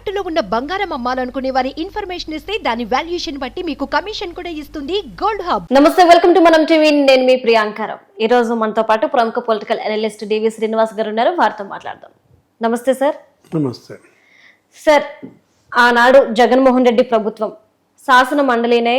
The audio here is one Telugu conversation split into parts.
తాకట్టులో ఉన్న బంగారం అమ్మాలనుకునే వారి ఇన్ఫర్మేషన్ ఇస్తే దాని వాల్యుయేషన్ బట్టి మీకు కమిషన్ కూడా ఇస్తుంది గోల్డ్ హబ్. నమస్తే వెల్కమ్ టు మనం టీవీ. నేను మీ ప్రియాంకారావు ఈ రోజు మనతో పాటు ప్రముఖ పొలిటికల్ అనలిస్ట్ డివి శ్రీనివాస్ గారు ఉన్నారు. వారితో మాట్లాడదాం. నమస్తే సార్. నమస్తే. సార్ ఆనాడు జగన్మోహన్ రెడ్డి ప్రభుత్వం శాసన మండలినే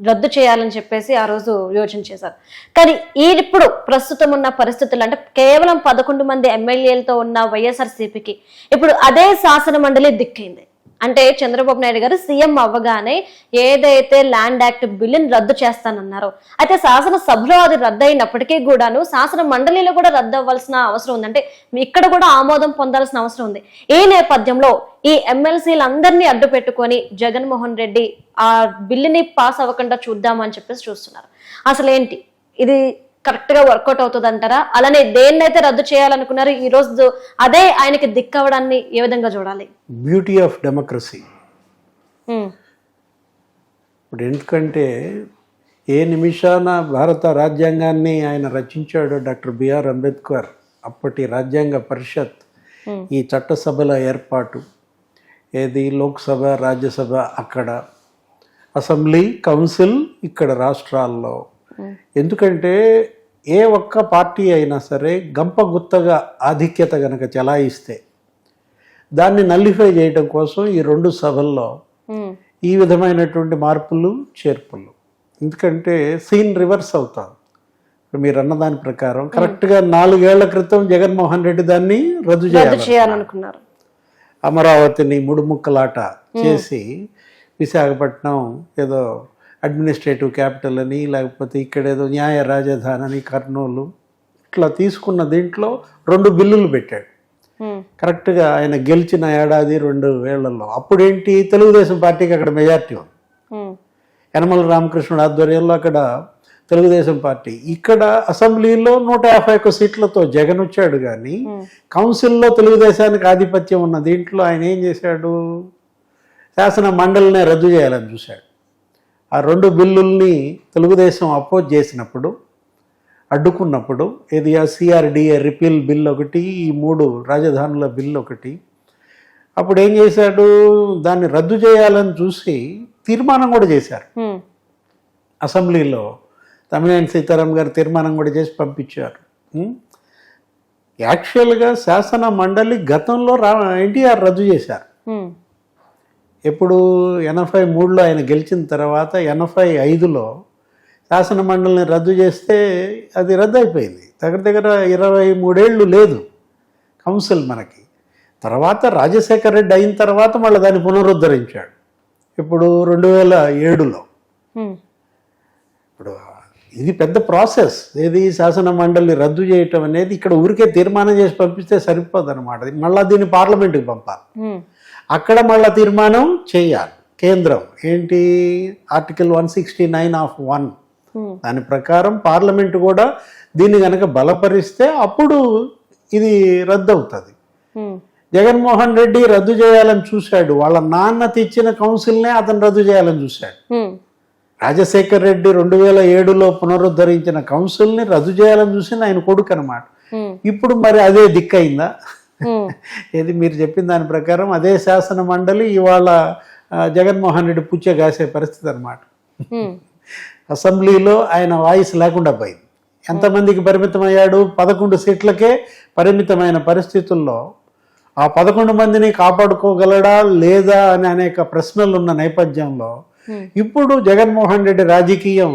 రద్దు చేయాలని చెప్పేసి ఆ రోజు యోచన చేశారు. కానీ ఈ ఇప్పుడు ప్రస్తుతం ఉన్న పరిస్థితులు అంటే కేవలం పదకొండు మంది ఎమ్మెల్యేలతో ఉన్న వైఎస్ఆర్సీపీకి ఇప్పుడు అదే శాసన మండలి దిక్కైంది. అంటే చంద్రబాబు నాయుడు గారు సీఎం అవ్వగానే ఏదైతే ల్యాండ్ యాక్ట్ బిల్లుని రద్దు చేస్తానన్నారో. అయితే శాసన సభలో అది రద్దు అయినప్పటికీ కూడాను శాసన మండలిలో కూడా రద్దు అవ్వాల్సిన అవసరం ఉంది. అంటే ఇక్కడ కూడా ఆమోదం పొందాల్సిన అవసరం ఉంది. ఈ నేపథ్యంలో ఈ ఎమ్మెల్సీలందరినీ అడ్డు పెట్టుకొని జగన్మోహన్ రెడ్డి ఆ బిల్లుని పాస్ అవ్వకుండా చూద్దామని చెప్పేసి చూస్తున్నారు. అసలు ఏంటి ఇది కరెక్ట్గా వర్కౌట్ అవుతుంది అంటారా అలానే దేన్నైతే రద్దు చేయాలనుకున్నారు ఈ రోజు అదే ఆయనకి దిక్కవడాన్ని ఏ విధంగా చూడాలి? బ్యూటీ ఆఫ్ డెమోక్రసీ ఇప్పుడు ఎందుకంటే ఏ నిమిషాన భారత రాజ్యాంగాన్ని ఆయన రచించాడో డాక్టర్ బిఆర్ అంబేద్కర్ అప్పటి రాజ్యాంగ పరిషత్ ఈ చట్టసభల ఏర్పాటు ఏది లోక్సభ రాజ్యసభ అక్కడ. అసెంబ్లీ కౌన్సిల్ ఇక్కడ రాష్ట్రాల్లో. ఎందుకంటే ఏ ఒక్క పార్టీ అయినా సరే గంప గుత్తగా ఆధిక్యత గనక చెలాయిస్తే దాన్ని నల్లిఫై చేయడం కోసం ఈ రెండు సభల్లో ఈ విధమైనటువంటి మార్పులు చేర్పులు. ఎందుకంటే సీన్ రివర్స్ అవుతాం. మీరు అన్న దాని ప్రకారం కరెక్ట్గా నాలుగేళ్ళ క్రితం జగన్మోహన్ రెడ్డి దాన్ని రద్దు రద్దు చేయాలి చేయాలనుకున్నారు. అమరావతిని ముడుముక్కలాట చేసి విశాఖపట్నం ఏదో అడ్మినిస్ట్రేటివ్ క్యాపిటల్ అని లేకపోతే ఇక్కడ ఏదో న్యాయ రాజధాని అని కర్నూలు ఇట్లా తీసుకున్న దీంట్లో రెండు బిల్లులు పెట్టాడు. కరెక్ట్గా ఆయన గెలిచిన ఏడాది రెండు వేళ్ళలో. అప్పుడేంటి? తెలుగుదేశం పార్టీకి అక్కడ మెజార్టీ ఉంది. యనమల రామకృష్ణుడు ఆధ్వర్యంలో అక్కడ తెలుగుదేశం పార్టీ. ఇక్కడ అసెంబ్లీలో నూట యాభై ఒక్క సీట్లతో జగన్ వచ్చాడు కానీ కౌన్సిల్లో తెలుగుదేశానికి ఆధిపత్యం ఉన్న దీంట్లో ఆయన ఏం చేశాడు? శాసన మండలినే రద్దు చేయాలని చూశాడు. ఆ రెండు బిల్లుల్ని తెలుగుదేశం అపోజ్ చేసినప్పుడు అడ్డుకున్నప్పుడు ఇది ఆ సిఆర్డిఏ రిపీల్ బిల్ ఒకటి ఈ మూడు రాజధానుల బిల్ ఒకటి అప్పుడు ఏం చేశాడు? దాన్ని రద్దు చేయాలని చూసి తీర్మానం కూడా చేశారు. అసెంబ్లీలో తమిళనాడు సీతారాం గారు తీర్మానం కూడా చేసి పంపించారు? యాక్చువల్గా శాసన మండలి గతంలో రా ఎన్టీఆర్ రద్దు చేశారు. ఎప్పుడు ఎనభై మూడులో ఆయన గెలిచిన తర్వాత ఎనభై ఐదులో శాసన మండలిని రద్దు చేస్తే అది రద్దు అయిపోయింది దగ్గర దగ్గర ఇరవై మూడేళ్ళు లేదు కౌన్సిల్ మనకి. తర్వాత రాజశేఖర రెడ్డి అయిన తర్వాత మళ్ళీ దాన్ని పునరుద్ధరించాడు. ఇప్పుడు రెండు వేల ఏడులో. ఇప్పుడు ఇది పెద్ద ప్రాసెస్. ఏది శాసన మండలి రద్దు చేయటం అనేది ఇక్కడ ఊరికే తీర్మానం చేసి పంపిస్తే సరిపోదు అనమాట మళ్ళీ దీన్ని పార్లమెంట్కి పంపాలి. అక్కడ మళ్ళీ తీర్మానం చేయాలి. కేంద్రం. ఏంటి? Article one sixty nine of one దాని ప్రకారం పార్లమెంట్ కూడా దీన్ని కనుక బలపరిస్తే అప్పుడు ఇది రద్దు అవుతుంది ఉమ్, జగన్మోహన్ రెడ్డి రద్దు చేయాలని చూశాడు. వాళ్ళ నాన్న తెచ్చిన కౌన్సిల్నే అతను రద్దు చేయాలని చూశాడు. ఉమ్, రాజశేఖర్ రెడ్డి రెండు వేల ఏడులో పునరుద్ధరించిన కౌన్సిల్ని రద్దు చేయాలని చూసింది ఆయన కొడుకు అనమాట ఉమ్, ఇప్పుడు మరి అదే దిక్కయిందా? ఏది మీరు చెప్పిన దాని ప్రకారం అదే శాసన మండలి ఇవాళ జగన్మోహన్ రెడ్డి పుచ్చే కాసే పరిస్థితి అనమాట అసెంబ్లీలో ఆయన వాయిస్ లేకుండా పోయింది. ఎంతమందికి పరిమితమయ్యాడు? పదకొండు సీట్లకే పరిమితమైన పరిస్థితుల్లో ఆ పదకొండు మందిని కాపాడుకోగలడా లేదా అని అనేక ప్రశ్నలు ఉన్న నేపథ్యంలో. ఇప్పుడు జగన్మోహన్ రెడ్డి రాజకీయం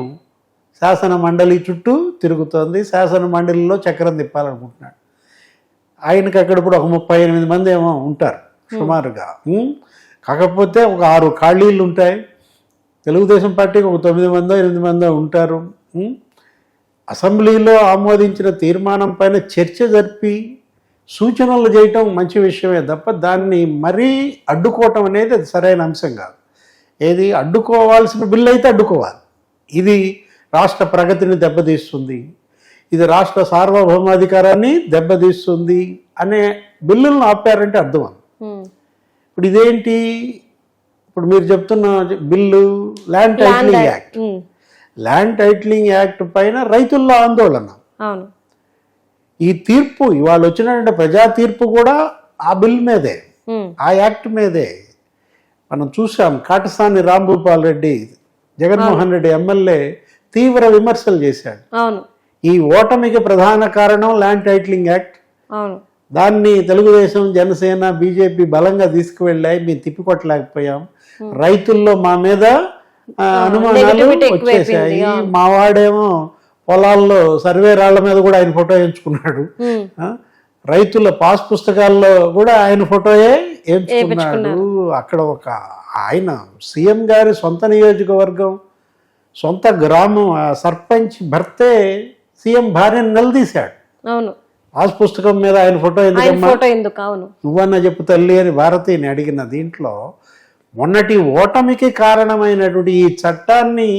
శాసన మండలి చుట్టూ తిరుగుతోంది. శాసన మండలిలో చక్రం తిప్పాలనుకుంటున్నాడు. ఆయనకి అక్కడ ఇప్పుడు ఒక ముప్పై ఎనిమిది మంది ఏమో ఉంటారు సుమారుగా. కాకపోతే ఒక ఆరు ఖాళీలు ఉంటాయి. తెలుగుదేశం పార్టీకి ఒక తొమ్మిది మందో ఎనిమిది మందో ఉంటారు. అసెంబ్లీలో ఆమోదించిన తీర్మానం పైన చర్చ జరిపి సూచనలు చేయటం మంచి విషయమే తప్ప దాన్ని మరీ అడ్డుకోవటం అనేది అది సరైన అంశం కాదు. ఏది? అడ్డుకోవాల్సిన బిల్లు అయితే అడ్డుకోవాలి. ఇది రాష్ట్ర ప్రగతిని దెబ్బతీస్తుంది. ఇది రాష్ట్ర సార్వభౌమాధికారాన్ని దెబ్బతీస్తుంది అనే బిల్లులను ఆపారంటే అర్థం ఇప్పుడు ఇదేంటి? ఇప్పుడు మీరు చెప్తున్న bill land titling act land titling act పైన రైతుల్లో ఆందోళన. ఈ తీర్పు ఇవాళ వచ్చినటువంటి ప్రజా తీర్పు కూడా ఆ బిల్ మీదే. ఆ యాక్ట్ మీదే. మనం చూసాం కాటసాని రాంభూపాల్ రెడ్డి జగన్మోహన్ రెడ్డి ఎమ్మెల్యే తీవ్ర విమర్శలు చేశాడు. అవును. ఈ ఓటమికి ప్రధాన కారణం ల్యాండ్ టైటిలింగ్ యాక్ట్. దాన్ని తెలుగుదేశం జనసేన బీజేపీ బలంగా తీసుకువెళ్ళాయి. మేము తిప్పికొట్టలేకపోయాం. రైతుల్లో మా మీద ఆ, అనుమానాలు వచ్చేసాయి. మా వాడేమో పొలాల్లో సర్వే రాళ్ళ మీద కూడా ఆయన ఫోటో ఎంచుకున్నాడు. ఆ, రైతుల పాస్ పుస్తకాల్లో కూడా ఆయన ఫోటోయే ఎంచుకున్నాడు. అక్కడ ఒక ఆయన సీఎం గారి సొంత నియోజకవర్గం సొంత గ్రామం సర్పంచ్ భర్తే సీఎం భార్యను నిలదీశాడు. అవును. పాస్ పుస్తకం మీద ఆయన ఫోటో ఫోటో ఎందుకు? అవును. నువ్వన్న చెప్పు తల్లి అని భారతిని అడిగిన దీంట్లో మొన్నటి ఓటమికి కారణమైనటువంటి ఈ చట్టాన్ని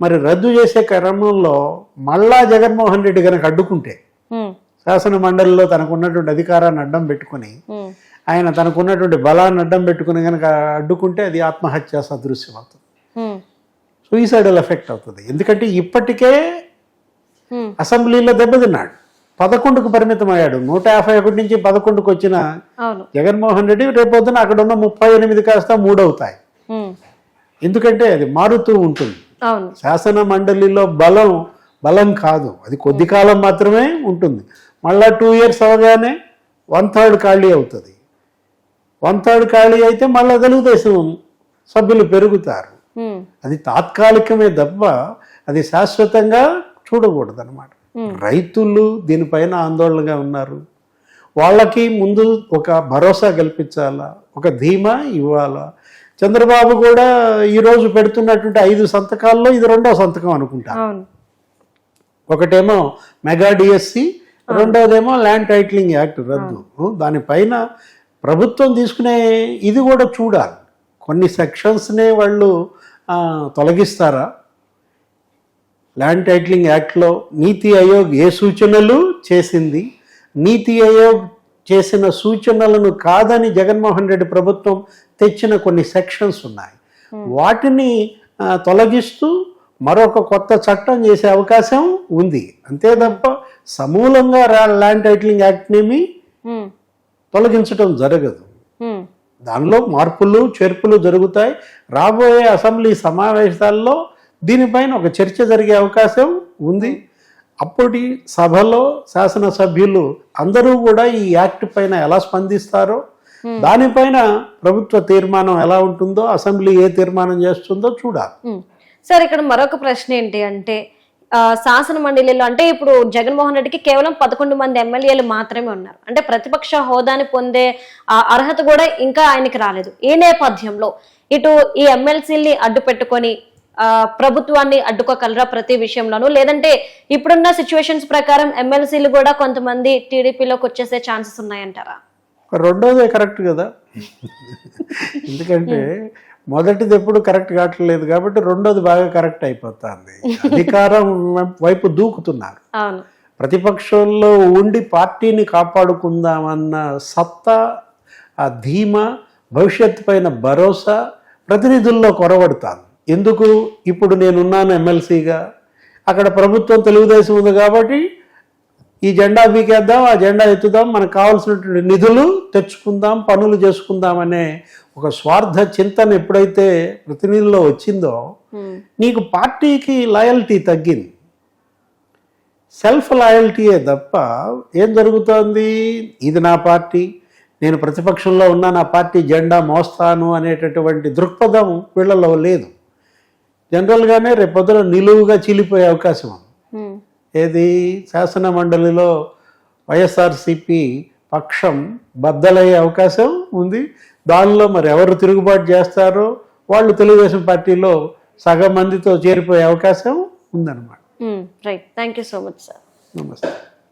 మరి రద్దు చేసే క్రమంలో మళ్ళా జగన్మోహన్ రెడ్డి కనుక అడ్డుకుంటే శాసన మండలిలో తనకున్నటువంటి అధికారాన్ని అడ్డం పెట్టుకుని ఆయన తనకున్నటువంటి బలాన్ని అడ్డం పెట్టుకుని కనుక అడ్డుకుంటే అది ఆత్మహత్య సదృశ్యం అవుతుంది సూయిసైడల్ ఎఫెక్ట్ అవుతుంది. ఎందుకంటే ఇప్పటికే అసెంబ్లీలో దెబ్బతిన్నాడు పదకొండుకు పరిమితం అయ్యాడు నూట యాభై ఒకటి నుంచి పదకొండుకు వచ్చిన జగన్మోహన్ రెడ్డి రేపొద్దున అక్కడ ఉన్న ముప్పై ఎనిమిది కాస్త మూడు అవుతాయి ఉమ్, ఎందుకంటే అది మారుతూ ఉంటుంది. శాసన మండలిలో బలం బలం కాదు. అది కొద్ది కాలం మాత్రమే ఉంటుంది. మళ్ళా టూ ఇయర్స్ అవగానే వన్ థర్డ్ ఖాళీ అవుతుంది. వన్ థర్డ్ ఖాళీ అయితే మళ్ళా తెలుగుదేశం సభ్యులు పెరుగుతారు. అది తాత్కాలికమే తప్ప అది శాశ్వతంగా చూడకూడదు అనమాట రైతులు దీనిపైన ఆందోళనగా ఉన్నారు. వాళ్ళకి ముందు ఒక భరోసా కల్పించాలా? ఒక ధీమా ఇవ్వాలా? చంద్రబాబు కూడా ఈరోజు పెడుతున్నటువంటి ఐదు సంతకాల్లో ఇది రెండో సంతకం అనుకుంటా. ఒకటేమో మెగా డిఎస్సి రెండోదేమో ల్యాండ్ టైటిలింగ్ యాక్ట్ రద్దు. దానిపైన ప్రభుత్వం తీసుకునే ఇది కూడా చూడాలి. కొన్ని సెక్షన్స్నే వాళ్ళు తొలగిస్తారా? ల్యాండ్ టైటిలింగ్ యాక్ట్లో నీతి ఆయోగ్ ఏ సూచనలు చేసింది? నీతి ఆయోగ్ చేసిన సూచనలను కాదని జగన్మోహన్ రెడ్డి ప్రభుత్వం తెచ్చిన కొన్ని సెక్షన్స్ ఉన్నాయి. వాటిని ఆ, తొలగిస్తూ మరొక కొత్త చట్టం చేసే అవకాశం ఉంది. అంతే తప్ప సమూలంగా ల్యాండ్ టైటిలింగ్ యాక్ట్నేమి ఉమ్, తొలగించడం జరగదు. ఉమ్, దానిలో మార్పులు చేర్పులు జరుగుతాయి. రాబోయే అసెంబ్లీ సమావేశాల్లో దీనిపైన ఒక చర్చ జరిగే అవకాశం ఉంది. అప్పటి సభలో శాసనసభ్యులు అందరూ కూడా ఈ యాక్ట్ పైన ఎలా స్పందిస్తారో దానిపైన ప్రభుత్వ తీర్మానం ఎలా ఉంటుందో అసెంబ్లీ ఏ తీర్మానం చేస్తుందో చూడాలి. ఉమ్. సార్ ఇక్కడ మరొక ప్రశ్న ఏంటి అంటే శాసన మండలిలో అంటే ఇప్పుడు జగన్మోహన్ రెడ్డికి కేవలం పదకొండు మంది ఎమ్మెల్యేలు మాత్రమే ఉన్నారు. అంటే ప్రతిపక్ష హోదాని పొందే ఆ అర్హత కూడా ఇంకా ఆయనకి రాలేదు. ఈ నేపథ్యంలో ఇటు ఈ ఎమ్మెల్సీల్ని అడ్డు పెట్టుకొని ప్రభుత్వాన్ని అడ్డుకోగలరా ప్రతి విషయంలోనూ? లేదంటే ఇప్పుడున్న సిచ్యువేషన్స్ ప్రకారం ఎమ్మెల్సీలు కూడా కొంతమంది టీడీపీలోకి వచ్చేసే ఛాన్సెస్ ఉన్నాయంటారా? రెండోదే కరెక్ట్ కదా. ఎందుకంటే మొదటిది ఎప్పుడు కరెక్ట్ కావట్లేదు కాబట్టి రెండోది బాగా కరెక్ట్ అయిపోతుంది. అధికారం వైపు దూకుతున్నారు. ప్రతిపక్షంలో ఉండి పార్టీని కాపాడుకుందామన్న సత్తా ఆ ధీమా భవిష్యత్తు పైన భరోసా ప్రతినిధుల్లో కొరవడుతాను ఎందుకు ఇప్పుడు నేనున్నాను ఎమ్మెల్సీగా? అక్కడ ప్రభుత్వం తెలుగుదేశం ఉంది కాబట్టి ఈ జెండా బీకేద్దాం ఆ జెండా ఎత్తుదాం మనకు కావాల్సినటువంటి నిధులు తెచ్చుకుందాం పనులు చేసుకుందాం అనే ఒక స్వార్థ చింతన ఎప్పుడైతే ప్రతినిధుల్లో వచ్చిందో నీకు పార్టీకి లాయల్టీ తగ్గింది. సెల్ఫ్ లాయల్టీయే తప్ప ఏం జరుగుతోంది? ఇది నా పార్టీ నేను ప్రతిపక్షంలో ఉన్న నా పార్టీ జెండా మోస్తాను అనేటటువంటి దృక్పథం వీళ్ళలో లేదు. జనరల్గానే రేపొద్దున నిలువుగా చీలిపోయే అవకాశం ఉంది. ఏది? శాసన మండలిలో వైఎస్ఆర్సిపి పక్షం బద్దలయ్యే అవకాశం ఉంది. దానిలో మరి ఎవరు తిరుగుబాటు చేస్తారో వాళ్ళు తెలుగుదేశం పార్టీలో సగం మందితో చేరిపోయే అవకాశం ఉందన్నమాట. Right. Thank you so much sir. నమస్తే.